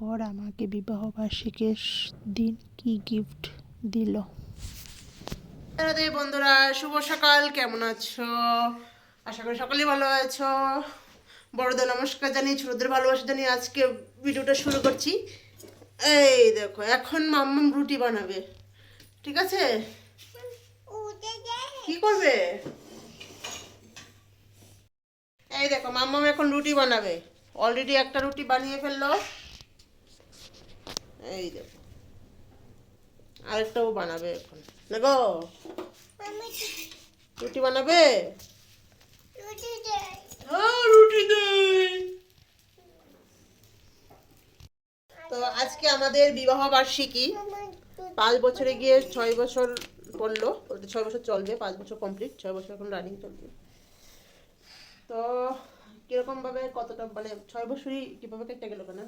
বর আমাকে বিবাহ বার্ষিকীর দিন কি গিফট দিল? বন্ধুরা, শুভ সকাল, কেমন আছো? আশা করি সকলেই ভালো আছো। বড়দের নমস্কার জানিয়ে, ছোটদের ভালোবাসা জানিয়ে আজকে ভিডিওটা শুরু করছি। এই দেখো, এখন মাম্মাম রুটি বানাবে। ঠিক আছে? কি করবে? এই দেখো, মাম্মাম এখন রুটি বানাবে। অলরেডি একটা রুটি বানিয়ে ফেলল। এই দেখো আরেকটাও বানাবে এখন। দেখো রুটি বানাবে? হ্যাঁ, রুটি তো আজকে আমাদের বিবাহ বার্ষিকী পাঁচ বছরে গিয়ে ছয় বছর পড়ল বলতে ছয় বছর চলবে পাঁচ বছর কমপ্লিট ছয় বছর এখন রানিং চলবে। তো কীরকম ভাবে কতটা মানে ছয় বছরই কীভাবে কেটে গেল কেন?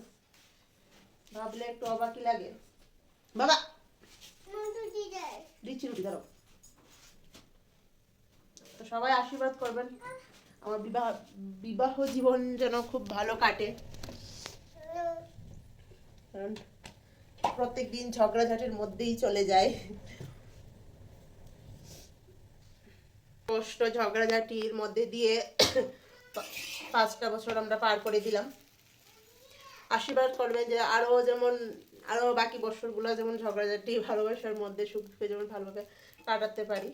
ভাবলে একটু অবাকই লাগে। বাবা! দিচ্ছি রুটি, ধরো। তো সবাই আশীর্বাদ করবেন। আমার বিবাহ বিবাহ জীবন যেন খুব ভালো কাটে। প্রত্যেক দিন ঝগড়াঝাটির মধ্যেই চলে যায়। কষ্ট ঝগড়াঝাটির মধ্যে দিয়ে পাঁচটা বছর আমরা পার করে দিলাম। আশীর্বাদ করবেন যে আরও যেমন, আরও বাকি বছরগুলো যেমন ঝগড়াঝাটি, ভালোবাসার মধ্যে সুখ দুঃখে যেমন ভালোভাবে কাটাতে পারি।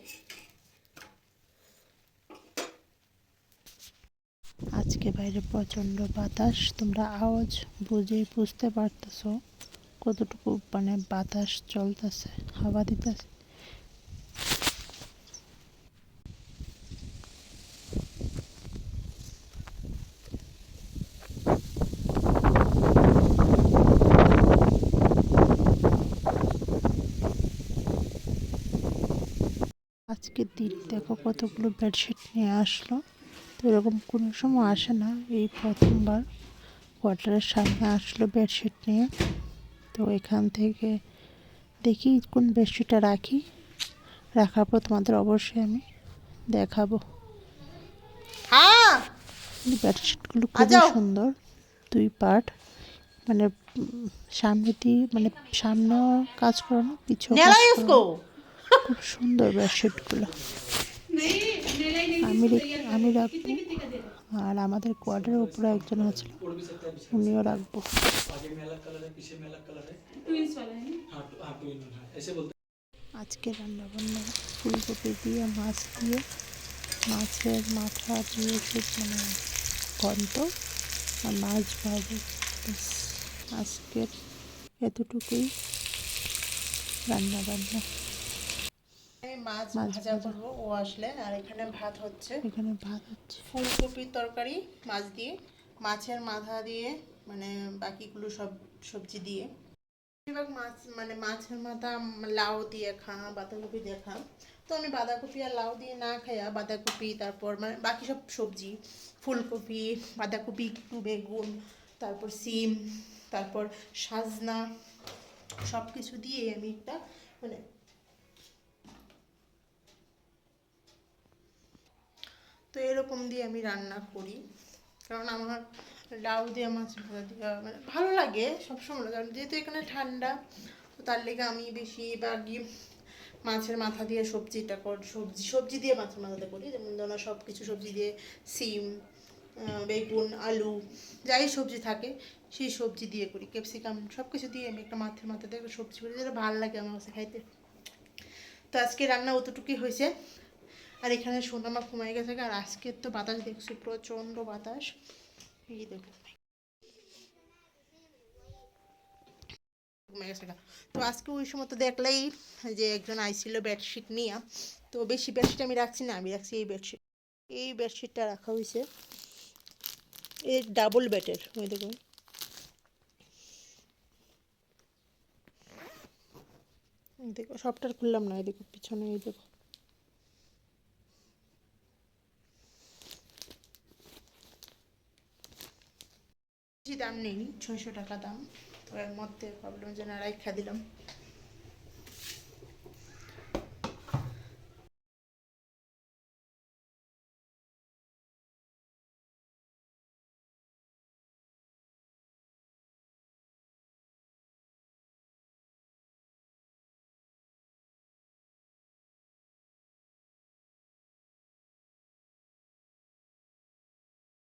আজকে বাইরে প্রচণ্ড বাতাস, তোমরা আওয়াজ বুঝে বুঝতে পারতেছো কতটুকু মানে বাতাস চলতেছে, হাওয়া দিতেছে। আজকের দিন দেখো কতগুলো বেডশিট নিয়ে আসলো। তো এরকম কোনো সময় আসে না এই প্রথমবার কোয়ার্টারের সামনে আসলো বেডশিট নিয়ে। তো এখান থেকে দেখি কোন বেডশিটটা রাখি। রাখার পর তোমাদের অবশ্যই আমি দেখাবো। হ্যাঁ। বেডশিটগুলো খুবই সুন্দর দুই পার্ট মানে সামনে দিয়ে মানে সামনেও কাজ করানো পিছু নেলা ইসকো খুব সুন্দর ব্রেডশিটগুলো আমি আমি রাখব আর আমাদের কোয়ার্টারের উপরে একজন আছে, উনিও রাখব। আজকে রান্না বান্না ফুলকপি দিয়ে, মাছ দিয়ে, মাছের মাথা দিয়ে খুব মানে ঘন্ট আর মাছ ভাবে আজকের এতটুকুই রান্না বান্না মাছ ভাজা। করব ও আসলে। আর এখানে ভাত হচ্ছে। এখানে ভাত হচ্ছে। ফুলকপির তরকারি মাছ দিয়ে। মাছের মাথা দিয়ে মানে বাকিগুলো সব সবজি দিয়ে। বেশিরভাগ মাছ মানে মাছের মাথা লাউ দিয়ে খা বাঁধাকপি দিয়ে খা। তো আমি বাঁধাকপি আর লাউ দিয়ে না খাইয়া বাঁধাকপি তারপর মানে বাকি সব সবজি ফুলকপি বাঁধাকপি একটু বেগুন তারপর সিম তারপর সাজনা সব কিছু দিয়ে আমি একটা মানে তো এরকম দিয়ে আমি রান্না করি। কারণ আমার লাউ দিয়ে মাছ ভাজা দেওয়া মানে ভালো লাগে, সবসময় কারণ যেহেতু এখানে ঠান্ডা, তো তার লেগে আমি বেশিরভাগই মাছের মাথা দিয়ে সবজিটা কর, সবজি সবজি দিয়ে মাছের মাথাটা করি। যেমন ধরো সব কিছু সবজি দিয়ে সিম বেগুন, আলু, যাই সবজি থাকে, সেই সবজি দিয়ে করি। ক্যাপসিকাম সব কিছু দিয়ে আমি একটা মাছের মাথা দিয়ে সবজি করি, যেটা ভালো লাগে আমার কাছে খাইতে। তো আজকে রান্না অতটুকুই হয়েছে। আর এখানে সোনামা ঘুমাই গেছে আর আজকের তো বাতাস দেখছি, প্রচণ্ড বাতাস। এই দেখো। তো আজকে ওই সময় তো দেখলেই যে একজন আইছিল বেডশিট নিয়ে। তো বেশি বেডশিট আমি রাখছি না, আমি রাখছি এই বেডশিট। এই বেডশিটটা রাখা হয়েছে। এই ডাবল বেডের, ওই দেখুন। দেখো সবটার খুললাম না, এই দেখো, পিছনে এই দেখো। বেশি দাম নেই ছয়শো টাকা দাম। তো এর মধ্যে ভাবলাম যে না রাইখা দিলাম।